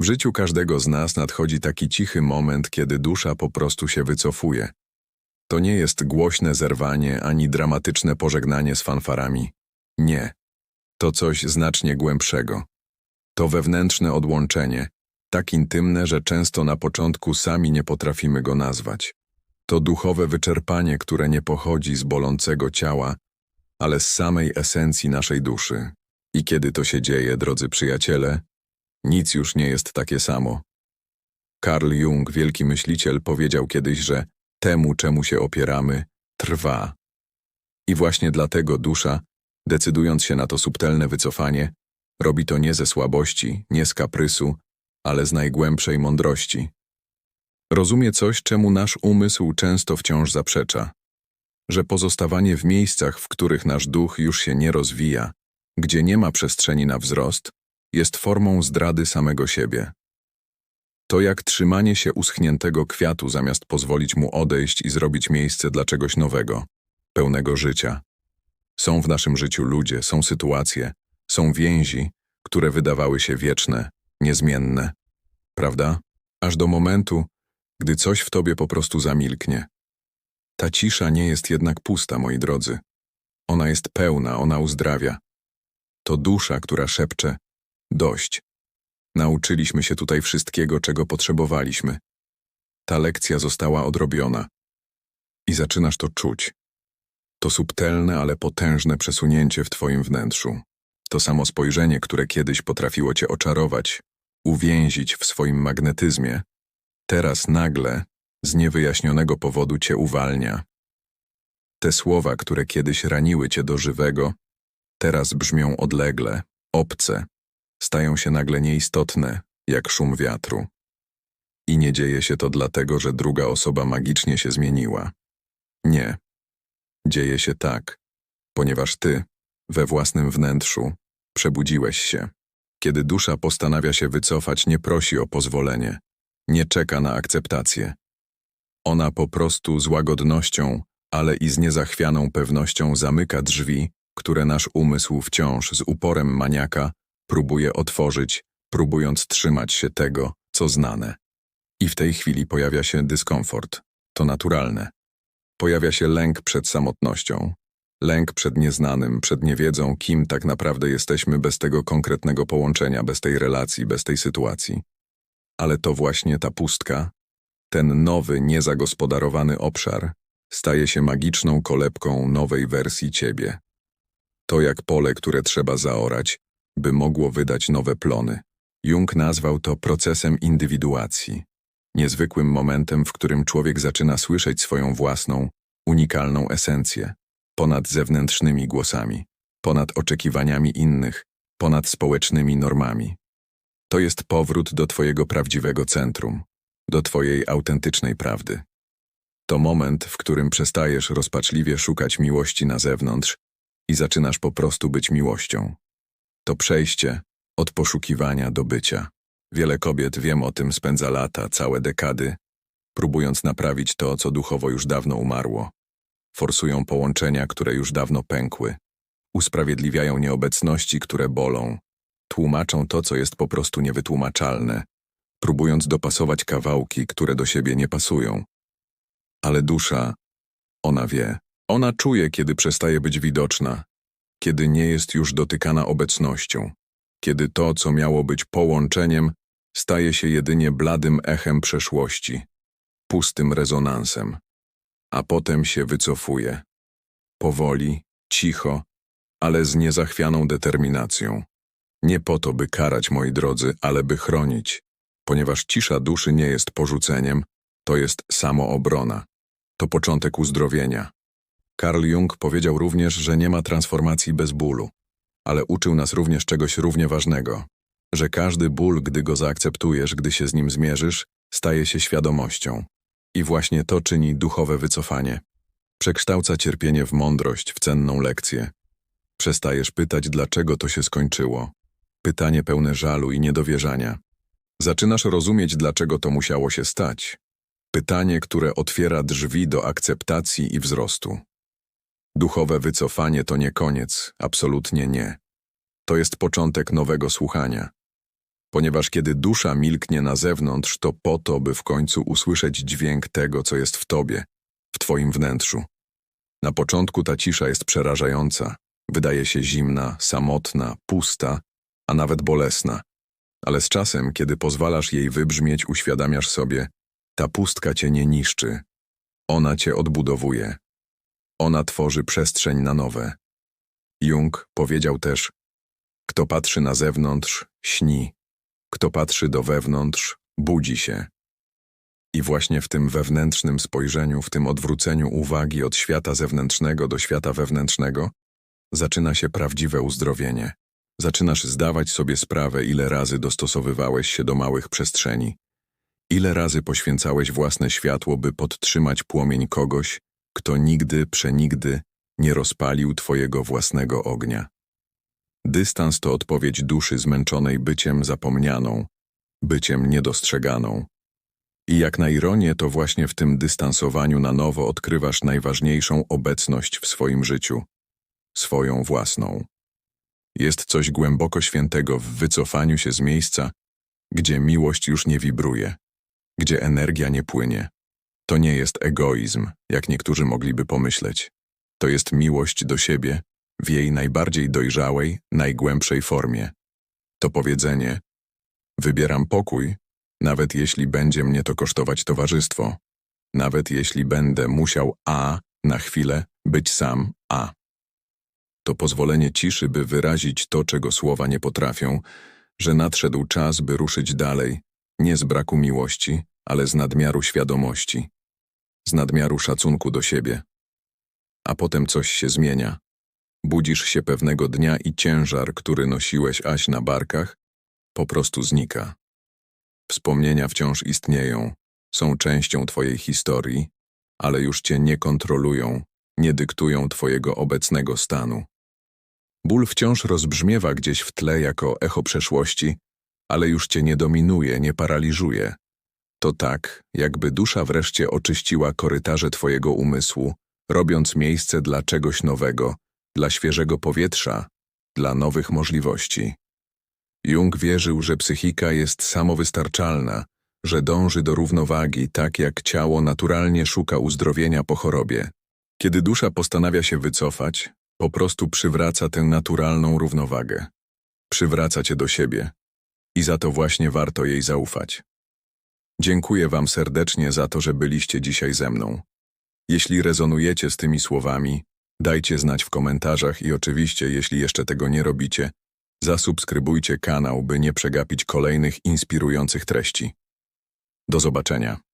W życiu każdego z nas nadchodzi taki cichy moment, kiedy dusza po prostu się wycofuje. To nie jest głośne zerwanie ani dramatyczne pożegnanie z fanfarami. Nie. To coś znacznie głębszego. To wewnętrzne odłączenie, tak intymne, że często na początku sami nie potrafimy go nazwać. To duchowe wyczerpanie, które nie pochodzi z bolącego ciała, ale z samej esencji naszej duszy. I kiedy to się dzieje, drodzy przyjaciele, nic już nie jest takie samo. Carl Jung, wielki myśliciel, powiedział kiedyś, że temu, czemu się opieramy, trwa. I właśnie dlatego dusza, decydując się na to subtelne wycofanie, robi to nie ze słabości, nie z kaprysu, ale z najgłębszej mądrości. Rozumie coś, czemu nasz umysł często wciąż zaprzecza, że pozostawanie w miejscach, w których nasz duch już się nie rozwija, gdzie nie ma przestrzeni na wzrost, jest formą zdrady samego siebie. To jak trzymanie się uschniętego kwiatu zamiast pozwolić mu odejść i zrobić miejsce dla czegoś nowego, pełnego życia. Są w naszym życiu ludzie, są sytuacje, są więzi, które wydawały się wieczne, niezmienne. Prawda? Aż do momentu, gdy coś w tobie po prostu zamilknie. Ta cisza nie jest jednak pusta, moi drodzy. Ona jest pełna, ona uzdrawia. To dusza, która szepcze: Dość. Nauczyliśmy się tutaj wszystkiego, czego potrzebowaliśmy. Ta lekcja została odrobiona. I zaczynasz to czuć. To subtelne, ale potężne przesunięcie w twoim wnętrzu. To samo spojrzenie, które kiedyś potrafiło cię oczarować, uwięzić w swoim magnetyzmie, teraz nagle, z niewyjaśnionego powodu cię uwalnia. Te słowa, które kiedyś raniły cię do żywego, teraz brzmią odlegle, obce, stają się nagle nieistotne, jak szum wiatru. I nie dzieje się to dlatego, że druga osoba magicznie się zmieniła. Nie. Dzieje się tak, ponieważ ty, we własnym wnętrzu, przebudziłeś się. Kiedy dusza postanawia się wycofać, nie prosi o pozwolenie, nie czeka na akceptację. Ona po prostu z łagodnością, ale i z niezachwianą pewnością zamyka drzwi, które nasz umysł wciąż z uporem maniaka próbuje otworzyć, próbując trzymać się tego, co znane. I w tej chwili pojawia się dyskomfort. To naturalne. Pojawia się lęk przed samotnością, lęk przed nieznanym, przed niewiedzą, kim tak naprawdę jesteśmy bez tego konkretnego połączenia, bez tej relacji, bez tej sytuacji. Ale to właśnie ta pustka, ten nowy, niezagospodarowany obszar, staje się magiczną kolebką nowej wersji ciebie. To jak pole, które trzeba zaorać, by mogło wydać nowe plony. Jung nazwał to procesem indywiduacji, niezwykłym momentem, w którym człowiek zaczyna słyszeć swoją własną, unikalną esencję, ponad zewnętrznymi głosami, ponad oczekiwaniami innych, ponad społecznymi normami. To jest powrót do Twojego prawdziwego centrum, do Twojej autentycznej prawdy. To moment, w którym przestajesz rozpaczliwie szukać miłości na zewnątrz i zaczynasz po prostu być miłością. To przejście od poszukiwania do bycia. Wiele kobiet, wiem o tym, spędza lata, całe dekady, próbując naprawić to, co duchowo już dawno umarło. Forsują połączenia, które już dawno pękły. Usprawiedliwiają nieobecności, które bolą. Tłumaczą to, co jest po prostu niewytłumaczalne, próbując dopasować kawałki, które do siebie nie pasują. Ale dusza, ona wie. Ona czuje, kiedy przestaje być widoczna, kiedy nie jest już dotykana obecnością, kiedy to, co miało być połączeniem, staje się jedynie bladym echem przeszłości, pustym rezonansem, a potem się wycofuje. Powoli, cicho, ale z niezachwianą determinacją. Nie po to, by karać, moi drodzy, ale by chronić, ponieważ cisza duszy nie jest porzuceniem, to jest samoobrona. To początek uzdrowienia. Carl Jung powiedział również, że nie ma transformacji bez bólu, ale uczył nas również czegoś równie ważnego, że każdy ból, gdy go zaakceptujesz, gdy się z nim zmierzysz, staje się świadomością. I właśnie to czyni duchowe wycofanie. Przekształca cierpienie w mądrość, w cenną lekcję. Przestajesz pytać, dlaczego to się skończyło. Pytanie pełne żalu i niedowierzania. Zaczynasz rozumieć, dlaczego to musiało się stać. Pytanie, które otwiera drzwi do akceptacji i wzrostu. Duchowe wycofanie to nie koniec, absolutnie nie. To jest początek nowego słuchania. Ponieważ kiedy dusza milknie na zewnątrz, to po to, by w końcu usłyszeć dźwięk tego, co jest w tobie, w twoim wnętrzu. Na początku ta cisza jest przerażająca, wydaje się zimna, samotna, pusta, a nawet bolesna. Ale z czasem, kiedy pozwalasz jej wybrzmieć, uświadamiasz sobie, ta pustka cię nie niszczy. Ona cię odbudowuje. Ona tworzy przestrzeń na nowe. Jung powiedział też, kto patrzy na zewnątrz, śni. Kto patrzy do wewnątrz, budzi się. I właśnie w tym wewnętrznym spojrzeniu, w tym odwróceniu uwagi od świata zewnętrznego do świata wewnętrznego, zaczyna się prawdziwe uzdrowienie. Zaczynasz zdawać sobie sprawę, ile razy dostosowywałeś się do małych przestrzeni, ile razy poświęcałeś własne światło, by podtrzymać płomień kogoś, kto nigdy, przenigdy nie rozpalił twojego własnego ognia. Dystans to odpowiedź duszy zmęczonej byciem zapomnianą, byciem niedostrzeganą. I jak na ironię, to właśnie w tym dystansowaniu na nowo odkrywasz najważniejszą obecność w swoim życiu swoją własną. Jest coś głęboko świętego w wycofaniu się z miejsca, gdzie miłość już nie wibruje, gdzie energia nie płynie. To nie jest egoizm, jak niektórzy mogliby pomyśleć. To jest miłość do siebie w jej najbardziej dojrzałej, najgłębszej formie. To powiedzenie: Wybieram pokój, nawet jeśli będzie mnie to kosztować towarzystwo, nawet jeśli będę musiał A na chwilę być sam A. To pozwolenie ciszy, by wyrazić to, czego słowa nie potrafią, że nadszedł czas, by ruszyć dalej, nie z braku miłości, ale z nadmiaru świadomości, z nadmiaru szacunku do siebie. A potem coś się zmienia. Budzisz się pewnego dnia i ciężar, który nosiłeś aś na barkach, po prostu znika. Wspomnienia wciąż istnieją, są częścią twojej historii, ale już cię nie kontrolują, nie dyktują twojego obecnego stanu. Ból wciąż rozbrzmiewa gdzieś w tle jako echo przeszłości, ale już cię nie dominuje, nie paraliżuje. To tak, jakby dusza wreszcie oczyściła korytarze twojego umysłu, robiąc miejsce dla czegoś nowego, dla świeżego powietrza, dla nowych możliwości. Jung wierzył, że psychika jest samowystarczalna, że dąży do równowagi, tak jak ciało naturalnie szuka uzdrowienia po chorobie. Kiedy dusza postanawia się wycofać, po prostu przywraca tę naturalną równowagę. Przywraca cię do siebie. I za to właśnie warto jej zaufać. Dziękuję wam serdecznie za to, że byliście dzisiaj ze mną. Jeśli rezonujecie z tymi słowami, dajcie znać w komentarzach i oczywiście, jeśli jeszcze tego nie robicie, zasubskrybujcie kanał, by nie przegapić kolejnych inspirujących treści. Do zobaczenia.